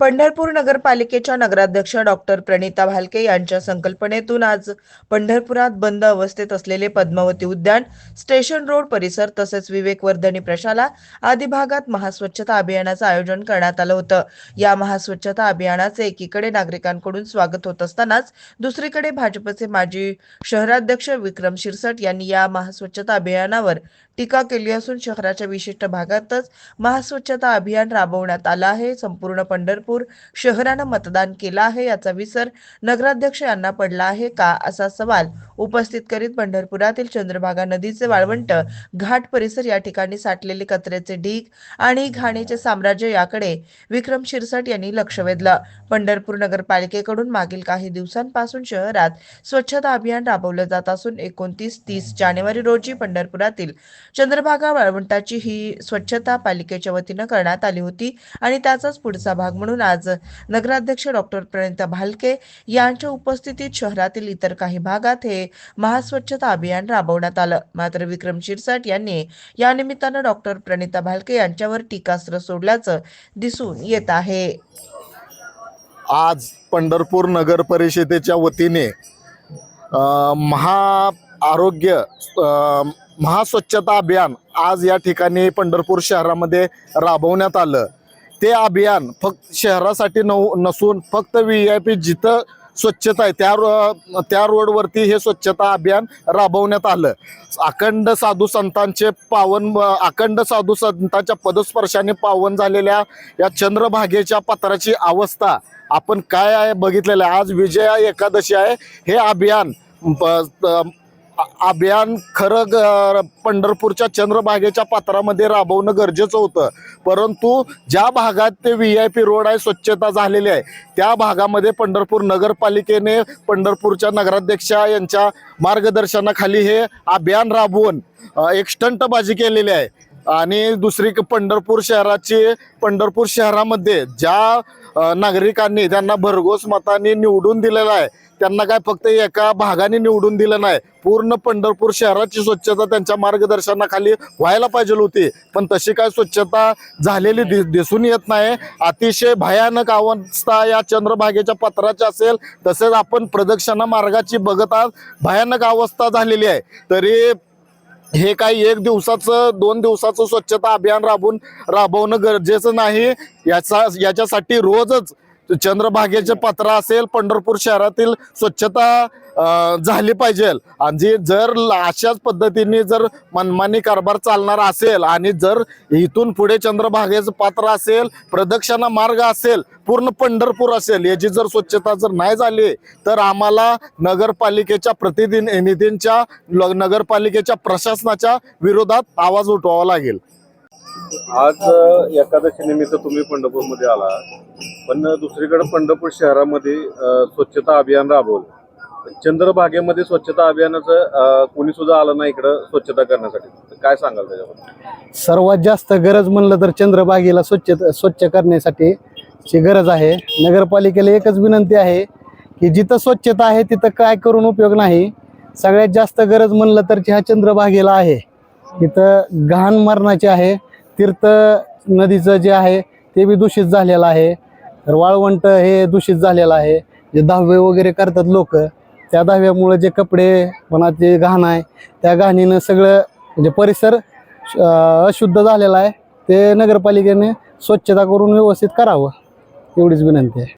पंढरपूर नगरपालिकेच्या नगराध्यक्ष डॉक्टर प्रणिता भालके यांच्या संकल्पनेतून आज पंढरपुरात बंद अवस्थेत असलेले पद्मावती उद्यान स्टेशन रोड परिसर तसेच विवेक वर्धनी प्रशाला आदी भागात महास्वच्छता अभियानाचं आयोजन करण्यात आलं होतं. या महास्वच्छता अभियानाचे एकीकडे नागरिकांकडून स्वागत होत असतानाच दुसरीकडे भाजपचे माजी शहराध्यक्ष विक्रम शिरसट यांनी या महास्वच्छता अभियानावर टीका केली असून शहराच्या विशिष्ट भागातच महास्वच्छता अभियान राबवण्यात आलं आहे. संपूर्ण पंढरपूर शहरानं मतदान केलं आहे. याचा विसर नगराध्यक्ष यांना पडला आहे का असा सवाल उपस्थित करीत पंढरपुरातील चंद्रभागा नदीचे वाळवंट घाट परिसर या ठिकाणी साठलेले कचऱ्याचे ढीग आणि घाणीचे साम्राज्य याकडे विक्रम शिरसट यांनी लक्ष वेधलं. पंढरपूर नगरपालिकेकडून मागील काही दिवसांपासून शहरात स्वच्छता अभियान राबवलं जात असून एकोणतीस तीस जानेवारी रोजी पंढरपुरातील चंद्रभागा वाळवंटाची ही स्वच्छता पालिकेच्या वतीनं करण्यात आली होती आणि त्याचाच पुढचा भाग म्हणून आज नगराध्यक्ष डॉक्टर प्रणिता भालके यांच्या उपस्थितीत शहरातील इतर काही भागात हे महास्वच्छता अभियान राबवण्यात आलं. मात्र विक्रम शिरसाट यांनी या निमित्तानं डॉक्टर प्रणिता भालके यांच्यावर टीकास्त्र सोडल्याचं दिसून येत आहे. आज पंढरपूर नगर परिषदेच्या वतीने महा आरोग्य महास्वच्छता अभियान आज या ठिकाणी पंढरपूर शहरामध्ये राबवण्यात आलं. ते अभियान फक्त शहरासाठी नऊ नसून फक्त व्ही आय पी जिथं स्वच्छता आहे त्या रो त्या रोडवरती हे स्वच्छता अभियान राबवण्यात आलं. अखंड साधू संतांचे पावन अखंड साधू संतांच्या पदस्पर्शाने पावन झालेल्या या चंद्रभागेच्या पत्राची अवस्था आपण काय आहे बघितलेलं आहे? आज विजया एकादशी आहे. हे अभियान प- अभियान खरं ग- पंढरपूरच्या चंद्रभागेच्या पात्रामध्ये राबवणं गरजेचं होतं. परंतु ज्या भागात ते व्ही आय पी रोड आहे स्वच्छता झालेली आहे त्या भागामध्ये पंढरपूर नगरपालिकेने पंढरपूरच्या नगराध्यक्षा यांच्या मार्गदर्शनाखाली हे अभियान राबवून एक स्टंटबाजी केलेली आहे. आणि दुसरी पंढरपूर शहराची पंढरपूर शहरामध्ये ज्या नागरिकांनी त्यांना भरघोस मताने निवडून दिलेलं आहे त्यांना काय फक्त एका भागाने निवडून दिलं नाही पूर्ण पंढरपूर शहराची स्वच्छता त्यांच्या मार्गदर्शनाखाली व्हायला पाहिजे होती. पण तशी काय स्वच्छता झालेली दिसून येत नाही. अतिशय भयानक अवस्था या चंद्रभागेच्या पत्राची असेल तसेच आपण प्रदक्षिणा मार्गाची बघत आहात. भयानक अवस्था झालेली आहे. तरी हे काही एक दिवसाचं दोन दिवसाचं स्वच्छता अभियान राबवून राबवणं गरजेचं नाही. याचा याच्यासाठी रोजच चंद्रभागेचे पत्र असेल पंढरपूर शहरातील स्वच्छता झाली पाहिजे. आणि जी जर अशाच पद्धतीने जर मनमानी कारभार चालणार असेल आणि जर इथून पुढे चंद्रभागेचं पात्र असेल प्रदक्षिणा मार्ग असेल पूर्ण पंढरपूर असेल याची जर स्वच्छता जर नाही झाली तर आम्हाला नगरपालिकेच्या प्रतिनिधींच्या निधींच्या नगरपालिकेच्या प्रशासनाच्या विरोधात आवाज उठवावा लागेल. आज एकादशी निमित्त तुम्ही पंढरपूरमध्ये आला पण दुसरीकडे पंढरपूर शहरामध्ये स्वच्छता अभियान राबवलं. चंद्रभागेमध्ये स्वच्छता अभियानाचं कोणी सुद्धा आलं नाही इकडं स्वच्छता करण्यासाठी. काय सांगाल त्याच्याबद्दल? सर्वात जास्त गरज म्हणलं तर चंद्रभागेला स्वच्छ स्वच्छ करण्यासाठी ची गरज आहे. नगरपालिकेला एकच विनंती आहे की जिथं स्वच्छता आहे तिथं काय करून उपयोग नाही. सगळ्यात जास्त गरज म्हणलं तर ह्या चंद्रभागेला आहे. इथं घाण मरणाची आहे तीर्थ नदीचं जे आहे ते बी दूषित झालेलं आहे. तर वाळवंट हे दूषित झालेलं आहे. जे दहावे वगैरे करतात लोक त्या दहाव्यामुळे जे कपडे म्हणा जे घाण आहे त्या घाणीनं सगळं म्हणजे परिसर अशुद्ध झालेला आहे. ते नगरपालिकेने स्वच्छता करून व्यवस्थित करावं एवढीच विनंती आहे.